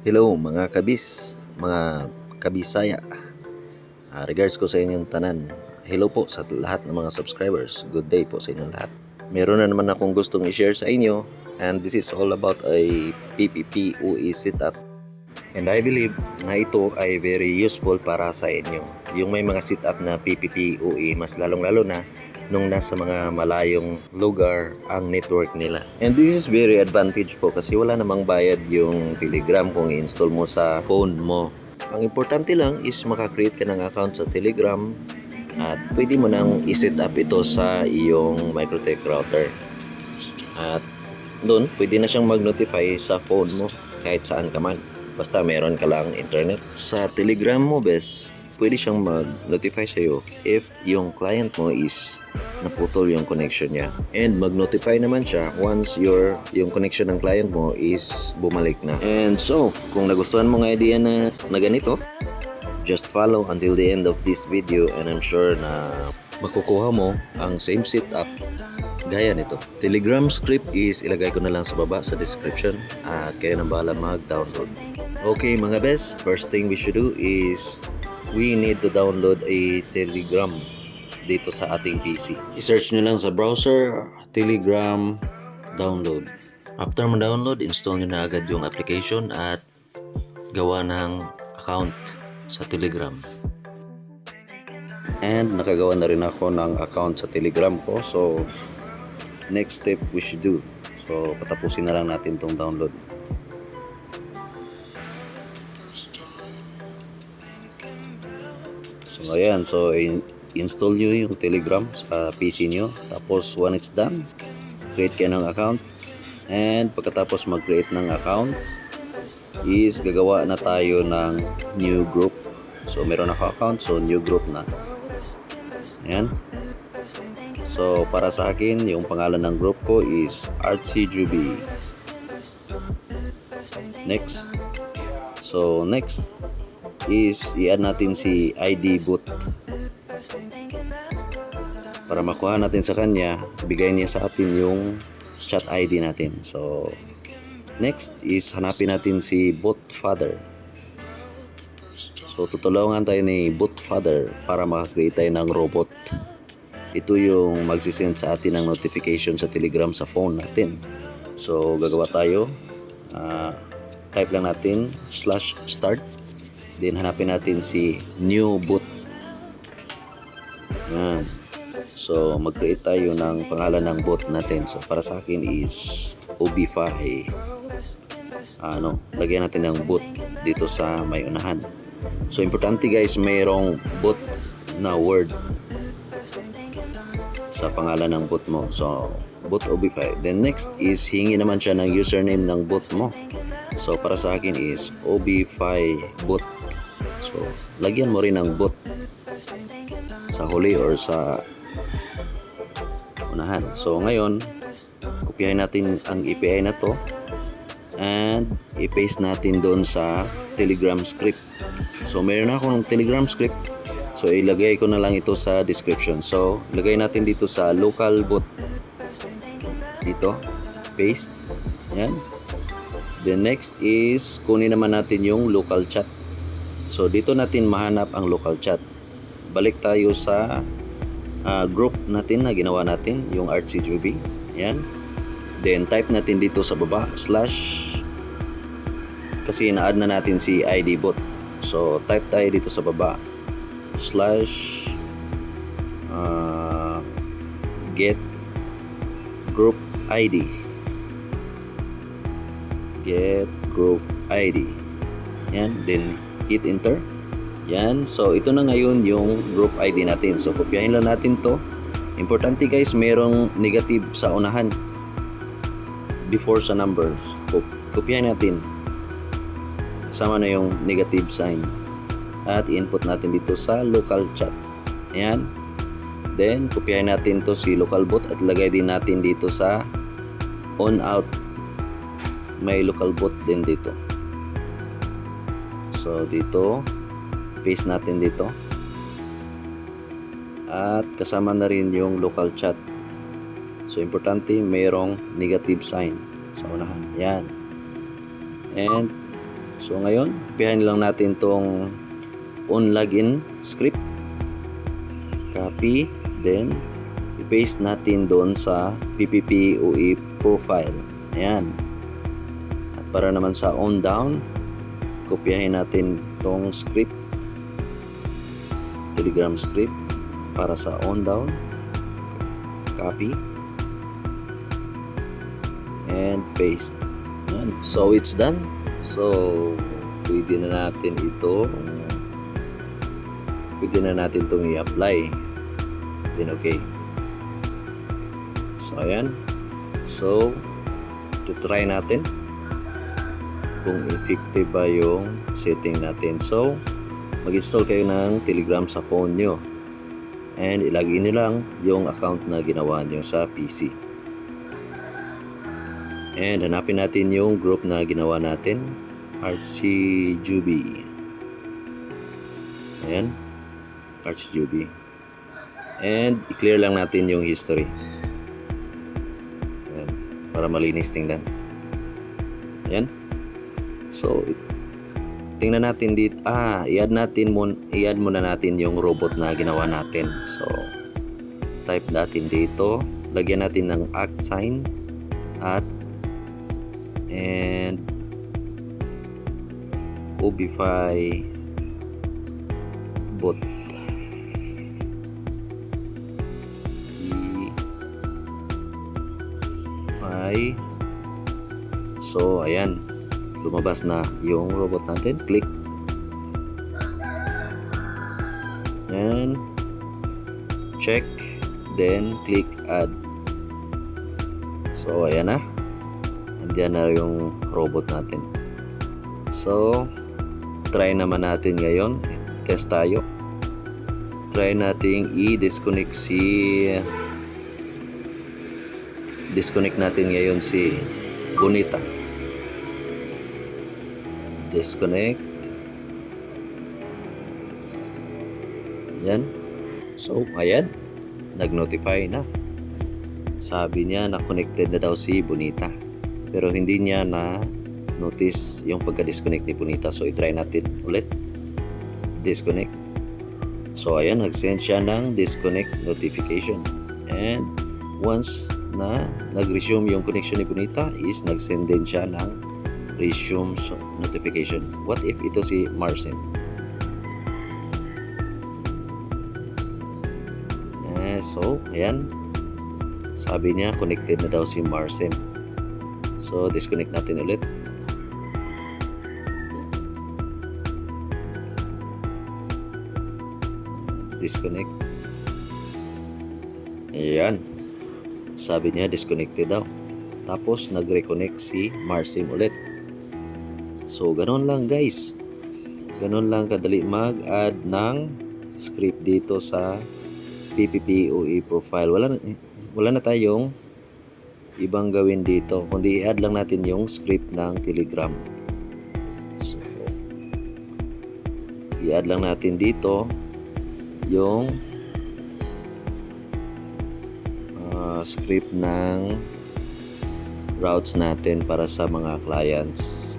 Hello mga kabis, mga kabisaya. Ah, regards ko sa inyong tanan. Hello po sa lahat ng mga subscribers. Good day po sa inyong lahat. Meron na naman akong gustong i-share sa inyo and this is all about a PPP UE setup. And I believe na ito ay very useful para sa inyo. Yung may mga setup na PPP UE, mas lalong-lalo na nung nasa mga malayong lugar ang network nila. And this is very advantage po kasi wala namang bayad yung Telegram kung i-install mo sa phone mo. Ang importante lang is makakreate ka ng account sa Telegram at pwede mo nang i-set up ito sa iyong Microtech router. At doon, pwede na siyang mag-notify sa phone mo kahit saan ka man. Basta meron ka lang internet. Sa Telegram mo, bes, pwede siyang mag-notify sa'yo if yung client mo is naputol yung connection niya. And mag-notify naman siya once your yung connection ng client mo is bumalik na. And so, kung nagustuhan mo ng idea na, na ganito, just follow until the end of this video and I'm sure na makukuha mo ang same setup gaya nito. Telegram script is ilagay ko na lang sa baba sa description at kayo na bahala mag-download. Okay mga best, first thing we should do is we need to download a Telegram dito sa ating PC. I-search nyo lang sa browser, Telegram, download. After mo download, install nyo na agad yung application at gawa ng account sa Telegram. And nakagawa na rin ako ng account sa Telegram ko. So, next step we should do. So, patapusin na lang natin tong download. So, ayan. So, in- install nyo yung Telegram sa PC nyo. Tapos, when it's done, create kayo ng account. And pagkatapos mag-create ng account, is gagawa na tayo ng new group. So, meron ako account. So, new group na. Ayan. So, para sa akin, yung pangalan ng group ko is Juby. Next. So, next is i-add natin si ID boot. Para makuha natin sa kanya, bigay niya sa atin yung chat ID natin. So, next is hanapin natin si boot father. So, tutulungan tayo ni boot father para makakreate tayo ng robot ito yung magsisend sa atin ng notification sa telegram sa phone natin so gagawa tayo Ah, type lang natin slash start then hanapin natin si new boot. Yan. So mag-create tayo ng pangalan ng bot natin. So para sa akin is OB5 ano lagyan natin ng boot dito sa may unahan. So importante guys mayroong boot na word sa pangalan ng bot mo. So, bot OB5. Then next is hingi naman siya ng username ng bot mo. So, para sa akin is OB5 bot. So, lagyan mo rin ng bot sa huli or sa unahan. So, ngayon, kopyahin natin ang API na to and i-paste natin doon sa Telegram script. So, meron akong Telegram script So ilagay ko na lang ito sa description. So ilagay natin dito sa local bot. Dito. Paste. Yan. Then next is kunin naman natin yung local chat. So dito natin mahanap ang local chat. Balik tayo sa ah, group natin na ginawa natin, yung RCGB. Yan. Then type natin dito sa baba slash kasi na-add na natin si ID bot. So type tayo dito sa baba slash uh, get group ID get group ID yan then hit enter. Yan so ito na ngayon yung group ID natin. So kopyahin lang natin to. Importante guys merong negative sa unahan. Before sa numbers. Kop kopyahin natin. Kasama na yung negative sign. At input natin dito sa local chat. Ayan. Then, kopyahin natin to si local bot at lagay din natin dito sa on out. May local bot din dito. So, dito, paste natin dito. At kasama na rin yung local chat. So, importante, mayroong negative sign sa unahan. Yan. And, So ngayon, kopihan lang natin tong on login script. Copy, then i-paste natin doon sa PPP UI profile. Ayan. At para naman sa on down, kopyahin natin tong script. Telegram script para sa on down. Copy. And paste. Ayan. So it's done. So pwede na natin ito pwede na natin itong i-apply. Then okay. So ayan. So try natin kung effective ba yung setting natin. So mag-install kayo ng Telegram sa phone nyo. And ilagay nyo lang yung account na ginawa nyo sa PC. And hanapin natin yung group na ginawa natin. RCGB. Ayan. RCGB. And i-clear lang natin yung history. Para malinis tingnan. Ayan. So, tingnan natin dito. Ah, i-add natin mun i-add muna natin yung robot na ginawa natin. So, type natin dito. Lagyan natin ng act sign at and Ubify bot I So ayan. Lumabas na yung robot natin. Click. And check. Then click add. So ayan na. Andiyan na yung robot natin. So, try naman natin ngayon. Test tayo. Try nating i-disconnect si disconnect natin ngayon si Bonita. Disconnect. Yan. So, ayan. Nag-notify na. Sabi niya na connected na daw si Bonita pero hindi niya na notice yung pagka-disconnect ni Bonita. So, i-try natin ulit. Disconnect. So, ayan, nag-send siya ng disconnect notification. And once na nag-resume yung connection ni Bonita is nag-send din siya ng resume notification. What if ito si Marcin? Eh, so, ayan. Sabi niya, connected na daw si Marcin. So, disconnect natin ulit. Disconnect. Ayan. Sabi niya, disconnected daw. Tapos, nag-reconnect si Marsim ulit. So, ganun lang guys. Ganun lang kadali mag-add ng script dito sa PPP UE profile. Wala na, wala na tayong ibang gawin dito kundi i-add lang natin yung script ng telegram so i-add lang natin dito yung script ng routes natin para sa mga clients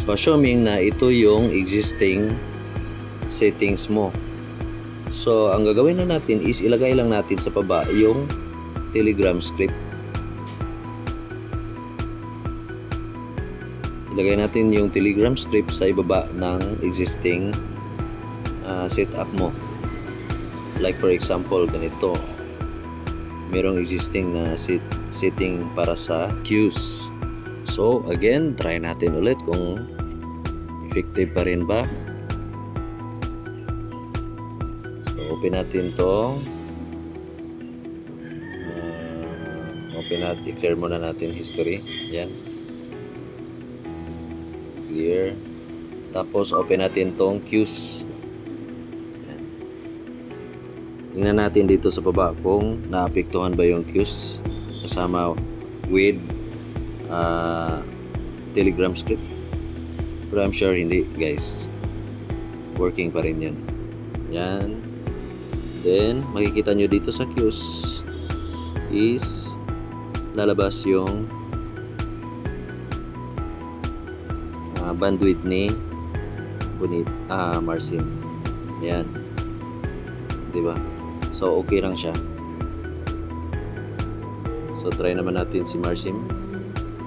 so assuming na ito yung existing settings mo So, ang gagawin na natin is ilagay lang natin sa baba yung Telegram script. Ilagay natin yung Telegram script sa ibaba ng existing uh, setup mo. Like for example, ganito. Merong existing na set, setting para sa queues. So, again, try natin ulit kung effective pa rin ba. Open natin to. Uh, open natin clear muna natin history. Yan clear. Tapos open natin tong queues Tingnan natin dito sa baba kung naapektuhan ba yung queues kasama with uh, Telegram script. Pero I'm sure hindi guys. Working pa rin yan. Yan. Then, makikita nyo dito sa queues is lalabas yung uh, bandwidth ni Bonit ah Marsim. Yan. 'Di ba? So okay lang siya. So try naman natin si Marsim.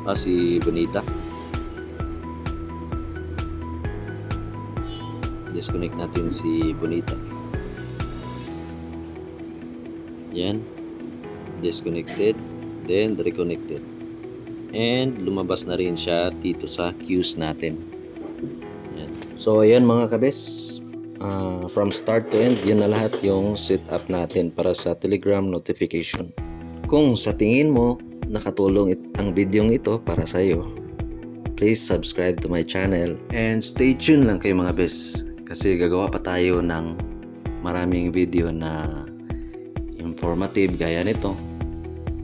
Ah si Bonita. Disconnect natin si Bonita. Yan. Disconnected. Then reconnected. And lumabas na rin siya dito sa queues natin. Yan. So ayan mga kabes. Ah, from start to end, yun na lahat yung setup natin para sa Telegram notification. Kung sa tingin mo nakatulong it- ang videong ito para sa iyo, please subscribe to my channel and stay tuned lang kayo mga bes kasi gagawa pa tayo ng maraming video na informative gaya nito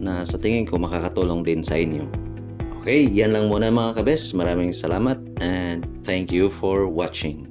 na sa tingin ko makakatulong din sa inyo. Okay, yan lang muna mga kabes. Maraming salamat and thank you for watching.